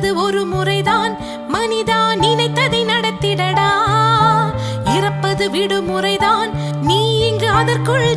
பிறப்பது ஒரு முறைதான். மனிதா நினைத்ததை நடத்திடடா. இறப்பது விடுமுறைதான். நீ இங்கு அதற்குள்